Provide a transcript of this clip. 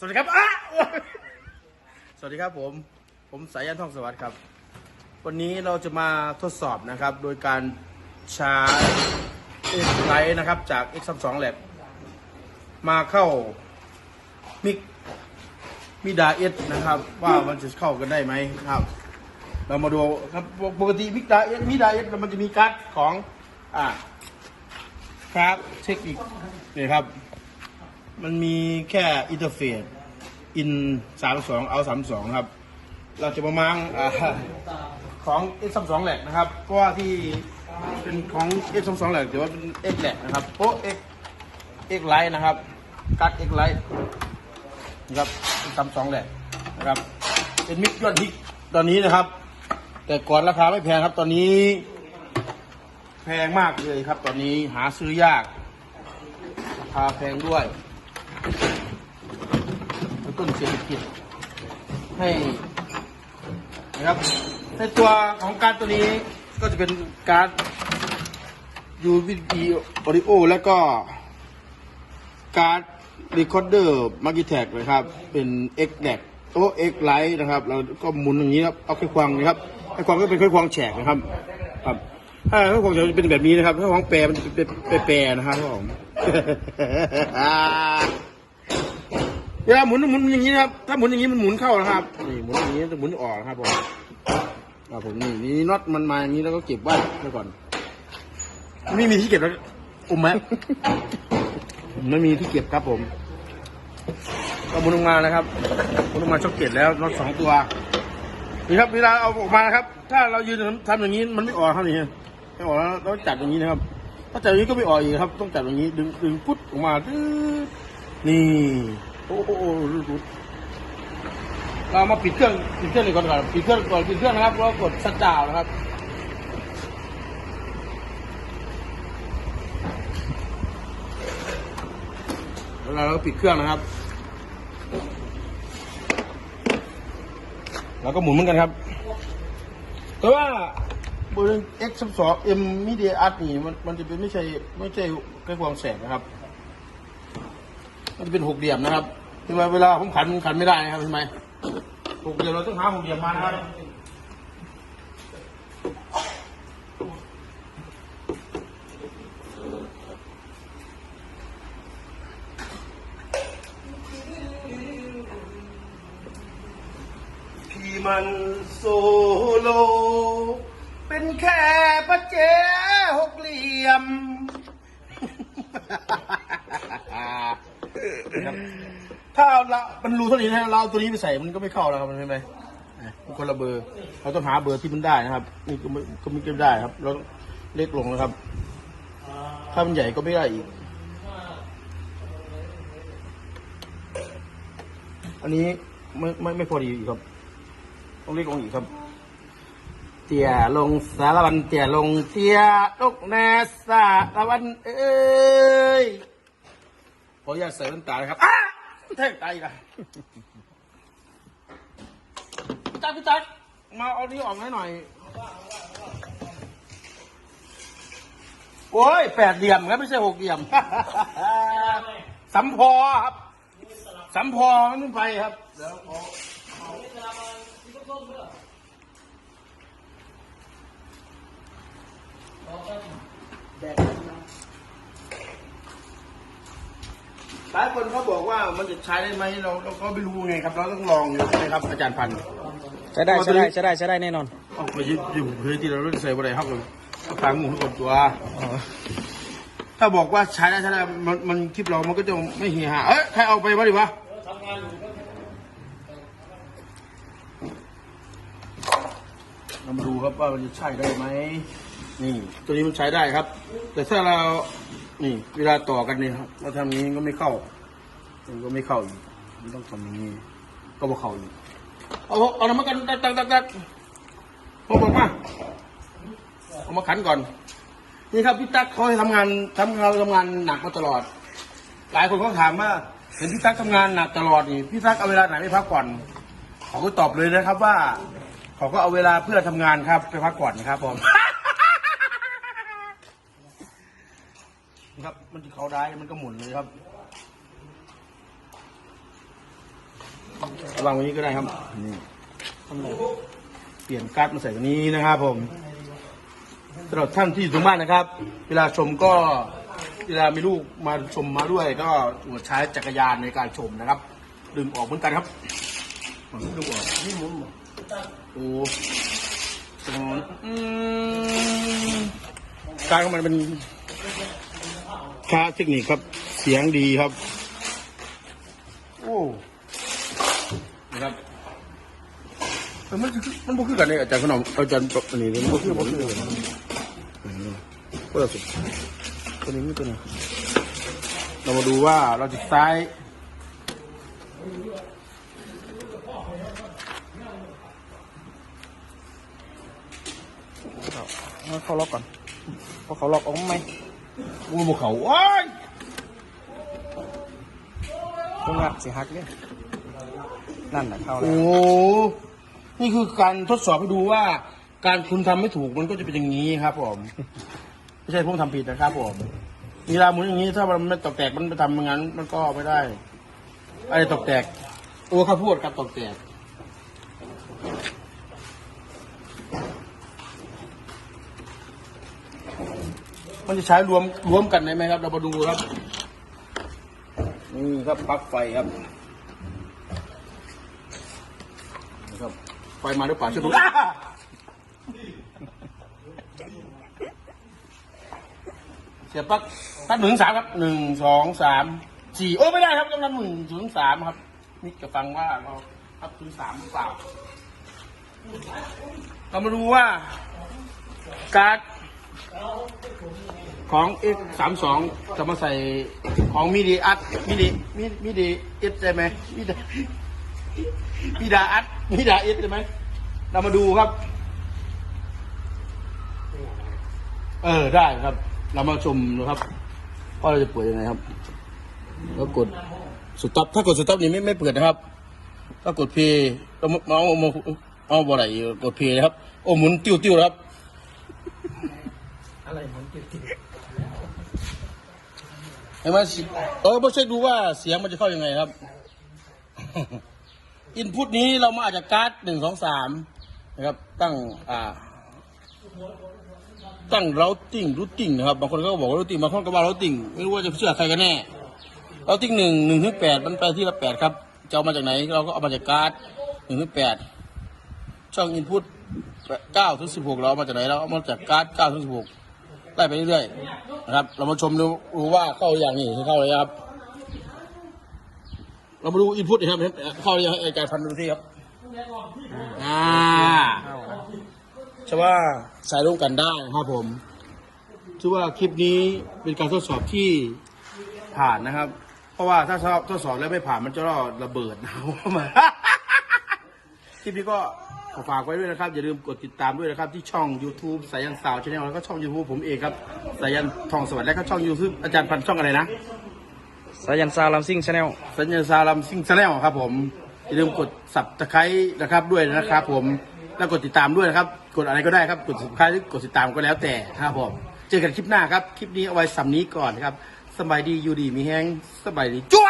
สวัสดีครับอ้าสวัสดีครับผม ผมสายันทองสวัสดิ์ครับ วันนี้เราจะมาทดสอบนะครับ โดยการชาร์จเอ็กไลท์นะครับ จาก X 3 2 Lab มาเข้ามิกมิดาเอสนะครับ ว่ามันจะเข้ากันได้ไหมครับ เรามาดูครับปกติมิกดาเอสมิดาเอสมันจะมีการ์ดของอ่าการ์ดเทคนิคนี่ครับ มันมีแค่อินเทอร์เฟซอินสามสองเอาสามสองครับ เราจะประมาณอ่าของ X 3 2แหลกนะครับ เพราะว่าที่เป็นของ X 3 2แหลกถือว่าเป็น X แหลกนะครับโอ้ X X ไลท์นะครับกัด X ไลท์นะครับสามสองแหลกนะครับ เป็นมิกยอดฮิตตอนนี้นะครับ แต่ก่อนราคาไม่แพงครับตอนนี้ แพงมากเลยครับ ตอนนี้หาซื้อยากราคาแพงด้วย กระตุ้นเศรษฐกิจให้นะครับ ในตัวของการตัวนี้ก็จะเป็นการด UVB Audio แล้วก็การ์ด Recorder m a g i t e c นะครับ เป็น X d a c โอ้ X Lite นะครับ เราก็หมุนอย่างนี้ครับ เอาแค่ควงนะครับแค่ควงก็เป็นแค่ควงแฉกนะครับ ครับ ถ้าแค่ควงแฉกจะเป็นแบบนี้นะครับ ถ้าควางแปรมันจะเป็นแปรนะครับผม เวลาหมุนหมุนอย่างนี้นะครับ ถ้าหมุนอย่างนี้มันหมุนเข้านะครับ นี่หมุนอย่างนี้จะหมุนออกนะครับผมครับผมนี่นี่น็อตมันมาอย่างนี้แล้วก็เก็บไว้ไว้ก่อน ไม่มีที่เก็บแล้วอุ้มไหมไม่มีที่เก็บครับผมก็หมุนออกมานะครับหมุนออกมาช็อกเก็ตแล้วน็อตสองตัว นี่ครับ เวลาเอาออกมานะครับ ถ้าเรายืนทำอย่างนี้มันไม่ออกครับนี่ไม่ออกแล้วเราจัดอย่างนี้นะครับ ถ้าจัดอย่างนี้ก็ไม่ออกอีกครับ ต้องจัดอย่างนี้ดึงดึงปุ๊ดออกมานี่ โอ้โหรุดรุดเรามาปิดเครื่องปิดเครื่องเลยก่อนก่อนปิดเครื่องก่อนปิดเครื่องนะครับแล้วกดชัดดาวนะครับแล้วเราก็ปิดเครื่องนะครับเราก็หมุนเหมือนกันครับ แต่ว่าเบอร์ X 3 2 M Media Art นี่มันมันจะเป็นไม่ใช่ไม่ใช่ใกล้ความแสงนะครับ มันจะเป็นหกเหลี่ยมนะครับ ที่ว่าเวลาผมขันผมขันไม่ได้นะครับเห็นไหมหกเหลี่ยมเราต้องหาหกเหลี่ยมมานะครับพี่มันโซโล เป็นแค่ประเจหกเหลี่ยม ถ้าเอาละมันรูเท่านี้นะเราเอาตัวนี้ไปใส่มันก็ไม่เข้าแล้วครับมันใช่ไหมมันคนละเบอร์ เราต้องหาเบอร์ที่มันได้นะครับ นี่ก็ไม่ก็ไม่ได้ครับ เราต้องเล็กลงนะครับ ถ้ามันใหญ่ก็ไม่ได้อีก อันนี้ไม่ไม่ไม่พอดีอีกครับ ต้องเล็กลงอีกครับ เตี่ยลงสารวันเตี่ยลงเตี่ยลกแนสารวันเอ้ยขออนุญาตใส่แว่นตานะครับอ้า แทงตายอีกอะพี่จักรพี่จักรมาเอานี้ออกให้หน่อยโอ้ยแปดเหลี่ยมครับไม่ใช่หกเหลี่ยมสัมพอครับ สัมพอไม่ต้องไปครับเดี๋ยวขอห ลายคนเขาบอกว่ามันจะใช้ได้ไหมเราเราก็ไม่รู้ไงครับ เราต้องลองอยู่นะครับอาจารย์พันธ์ใช้ได้ใช้ได้ใช้ได้ใช้ได้แน่นอนเอาไปยึดอยู่เพื่อที่เราต้องใส่บริหารเลยเอาฟังหมูทุกคนตัว ถ้าบอกว่าใช้ได้ใช้ได้มันมันคลิปเรามันก็จะไม่เฮียหาเอ้ยใครเอาไปวะดิวะเรา มาดูครับว่ามันจะใช้ได้ไหมนี่ ตัวนี้มันใช้ได้ครับ แต่ถ้าเรานี่ เวลาต่อกันเนี่ยครับเราทำอย่านี้ก็ไม่เข้า มันก็ไม่เข้าอีกมันต้องทำอย่างนี้ก็บ่เข้าอีกเอาเอาน้ำมันกันตัดตัดตัดตัดพบอกมาเอามาขันก่อน นี่ครับพี่ตั๊กเขาทำงานทำงานทำงานหนักมาตลอด หลายคนเขาถามว่าเห็นพี่ตั๊กทำงานหนักตลอดนี่พี่ตั๊กเอาเวลาไหนไปพักผ่อนเขาก็ตอบเลยนะครับว่า เขาก็เอาเวลาเพื่อทำงานครับ ไปพักผ่อนนะครับผมครับ มันที่เขาได้มันก็หมุนเลยครับวางไว้นี้ก็ได้ครับนี่เปลี่ยนการ์ดมาใส่ตรงนี้นะครับ ผมสำหรับท่านที่อยู่ตรงบ้านนะครับ เวลาชมก็ เวลามีลูกมาชมมาด้วย ก็ใช้จักรยานในการชมนะครับ ดึงออกเหมือนกันครับดึงออกนี่หมุนหมด โอ้ตรงนั้นอืมการของมันเป็นค่าเทคนิคครับ เสียงดีครับ โอ้นะครับเออมันคือมันบ่คือกันเลยอาจารย์ขนมอาจารย์อันนี้มันบ่คือบ่คืออืมเปิดสุดตัวนี้นี่ตัวไหนเรามาดูว่าเราจะซ้าย เอาเขาล็อกก่อนพราะเขาล็อกออกไหมงูบเขาว้ยต้องงัดสิฮักเนี่ยนั่นแหละเข้าแล้โอ้โหนี่คือการทดสอบให้ดูว่า การคุณทำไม่ถูกมันก็จะเป็นอย่างนี้ครับ ผม ไม่ใช่ผมทำผิดนะครับ ผมเวลาหมุนอย่างนี้ถ้ามันไม่ตกแตกมันไปทำอย่างนั้น มันก็ไม่ได้อะไรตกแตกโอ้ข้าวโพดครับตกแตก มันจะใช้รวมรวมกันได้ไหมครับ เรามาดูครับนี่ครับปลั๊กไฟครับนะครับไฟมาหรือเปล่าช่วยดูอ้าเสียบปลั๊กปลั๊กหนึ่งสามครับหนึ่งสองสามสี่โอ้ไม่ได้ครับต้องนับหนึ่งถึงสามครับนี่จะฟังว่าเรานับถึงสามหรือเปล่า เรามาดูว่าการ์ด ของ X สามสองจะมาใส่ของมิดีอัดมิดีมิมิดีเอสได้ไหมมิดามิดาอัดมิดาเอสได้ไหมเรามาดูครับ เออได้ครับ เรามาชมนะครับว่าเราจะเปิดยังไงครับแล้วกดสต็อปถ้ากดสต็อปนี่ไม่ไม่เปิดนะครับ ถ้ากดเพย์เราเอาเอาเอาบ่ไหนกดเพย์นะครับโอ้หมุนติ้วติ้วๆ นะครับเห็นไหมสิเออมาช่ดูว่าเสียงมันจะเข้ายังไงครับ อินพุตนี้เรามาอาจจะการ์ดหนึ่งสองสามนะครับ ตั้งอ่า ตั้งเราติ้งรูติ้งนะครับบางคนก็บอกว่ารูติ้งบางคนก็ว่าเราติ้งไม่รู้ว่าจะเชื่อใครกันแน่เราติ้งหนึ่งหนึ่งถึงแปดมันไปที่ละแปดครับจะเอามาจากไหน เราก็เอามาจากการ์ดหนึ่งถึงแปดช่องอินพุตเก้าถึงสิบหกเราเอามาจากไหนเราเอามาจากการ์ดเก้าถึงสิบหก ไล่ไปเรื่อยๆนะครับ เรามาชมดูดูว่าเข้าอย่างนี้เข้าเลยครับ เรามาดูอินพุตนะครับเข้าอย่างไอการพันดูที่ครับอ่าใช่ว่าใส่ร่วมกันได้ครับผมถือว่าคลิปนี้เป็นการทดสอบที่ผ่านนะครับ เพราะว่าถ้าทดสอบแล้วไม่ผ่านมันจะระเบิดนะมาคลิปนี้ก็ ฝากไว้ด้วยนะครับ อย่าลืมกดติดตามด้วยนะครับ ที่ช่อง YouTube สายันสาวชาแนลแล้วก็ช่อง YouTube ผมเองครับสายันทองสวัสดิ์และก็ช่อง YouTube อาจารย์พันธ์ช่องอะไรนะสายันซาลัมซิงชาแนลสัญญาซาลัมซิงชาแนลครับ ผมอย่าลืมกดสับตะไคร้นะครับด้วยนะครับ ผมแล้วกดติดตามด้วยนะครับ กดอะไรก็ได้ครับกดสับตะไคร้หรือกดติดตามก็แล้วแต่นะครับผมเจอกันคลิปหน้าครับคลิปนี้เอาไว้สำนี้ก่อนครับสบายดีอยู่ดีมีแห้งสบายดีจ้ว